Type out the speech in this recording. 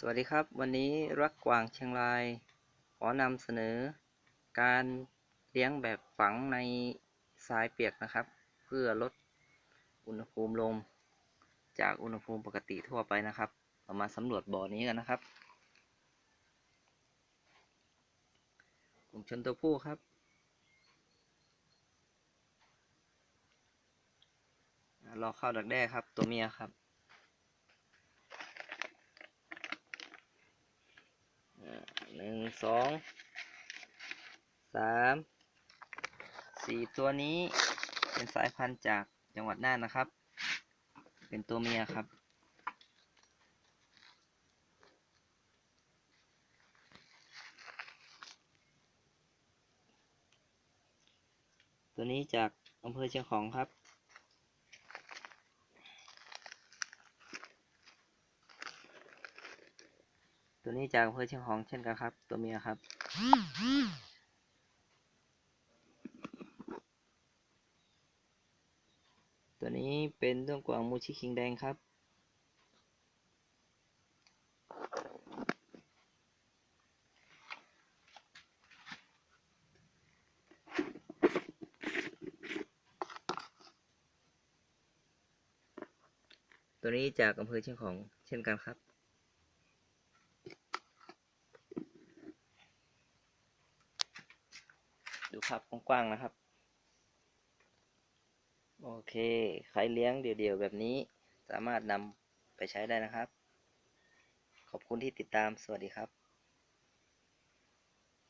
สวัสดีครับ วันนี้รักกวางเชียงราย ขอนำเสนอ การเลี้ยงแบบฝังในทรายเปียกนะครับ เพื่อลดอุณหภูมิลง จากอุณหภูมิปกติทั่วไปนะครับ เรามาสำรวจบ่อนี้กันนะครับ กลุ่มชนตัวผู้ครับ รอเข้าดักแด้ครับตัวเมียครับ หนึ่ง สองสามสี่ตัวนี้เป็นสายพันธุ์จากจังหวัดน่านนะครับ เป็นตัวเมียครับ ตัวนี้จากอำเภอเชียงของครับ ตัวนี้จากอำเภอเชียงของเช่นกันครับ ตัวเมียครับ ตัวนี้เป็นด้วงกวางมูชิคิงแดงครับ ตัวนี้จากอำเภอเชียงของเช่นกันครับ ดูภาพกว้างๆนะครับ โอเค ใครเลี้ยงเดี่ยวๆแบบนี้ สามารถนำไปใช้ได้นะครับ ขอบคุณที่ติดตามสวัสดีครับ